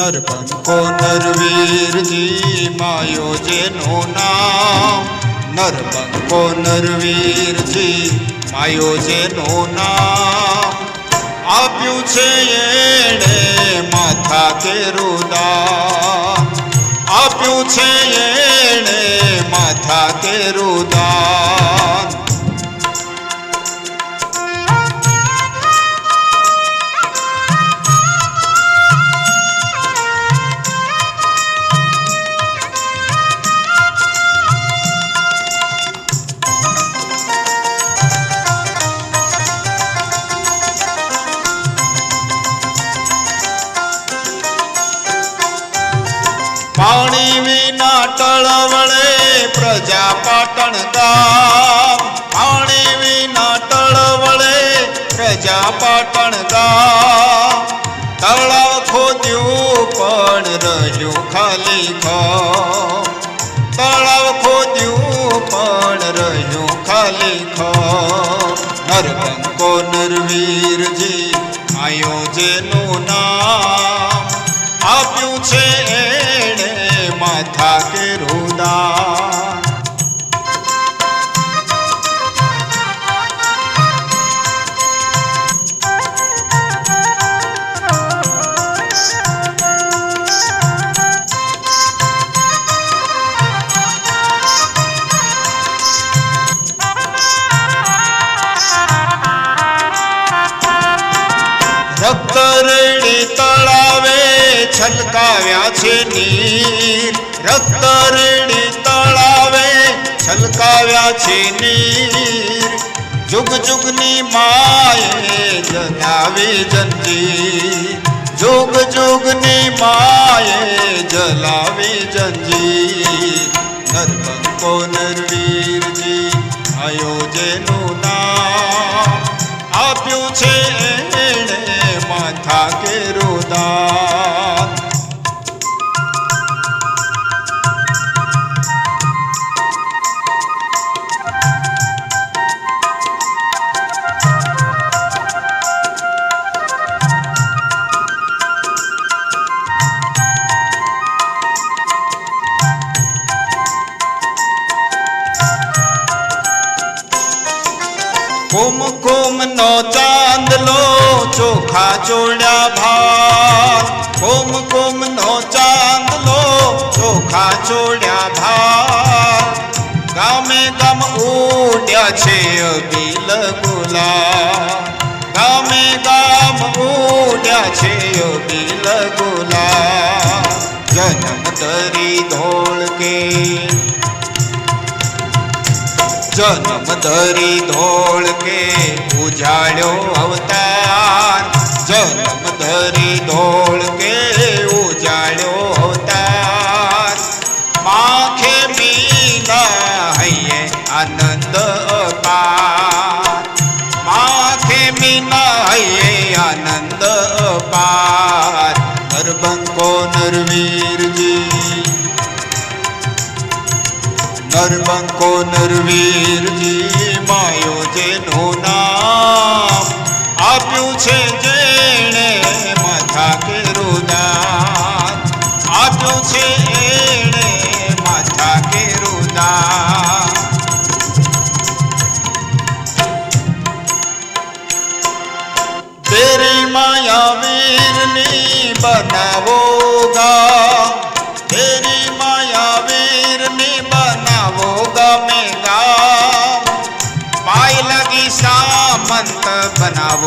નરબંકો નરવીરજી માયો જેનું નામ. નરપંખો નરવીરજી માયો જેનું નામ. આપ્યું છે એણે માથા કે રુદાન. આપ્યું છે એણે માથા કે પાણી વિના ટળવળે પ્રજા પાટણ ગામ. પાણી વિના ટળવળે પ્રજા પાટણ ગામ. તળાવ ખોદ્યું પણ રહ્યું ખાલી ખમ. તળાવ ખોદ્યું પણ રહ્યું ખાલી ખમ. નરબંકો નરવીરજી આયો જેનું નામ. આપ્યું છે માથા કે રુદાન રક્ત રેડી તળાવે છલકાવ્યા છે નીર રક્ત તળાવે છલકાવ્યા છે નીર. જુગ જુગની માએ જલાવી જંજીર. જુગ જુગની માએ જલાવી જંજીર. નરબંકો નરવીરજી આયો જેનું નામ આપ્યું છે એણે માથા કે રુદાન કુમકુમ નો ચાંદલો ચોખા ચોડ્યા ભાર કુમકુમ નો ચાંદલો ચોખા ચોળ્યા ભાત. ગામે ગામ ઉડ્યા છે અબીલ ગુલા ગામે ગામ ઉડ્યા છે અબીલ ગુલા જન્મ તરી ધોળ કે જન્મ ધરી ધોળ કે ઉજાડ્યો અવતાર. જન્મ ધરી ધોળ કે ઉજાડ્યો અવતાર. માખે મીના હૈયે આનંદ અપાર. માખે મીના હૈયે આનંદ અપાર. નરબંકો નરવીરજી નરબંકો નરવીરજી માયો જેનું નામ આપ્યું છે જેણે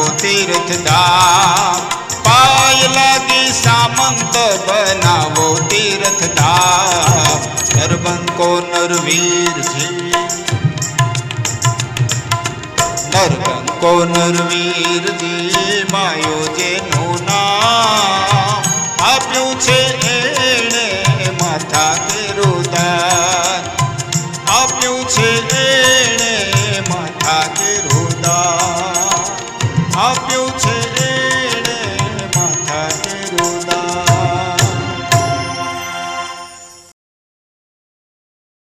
બનાવો તીર્થધામ પાય લાગી સામંત બનાવો તીર્થધામ નરબંકો નરવીર નરબંકો નરવીરજી માયો જેનું નામ આપ્યું છે આપ્યું છે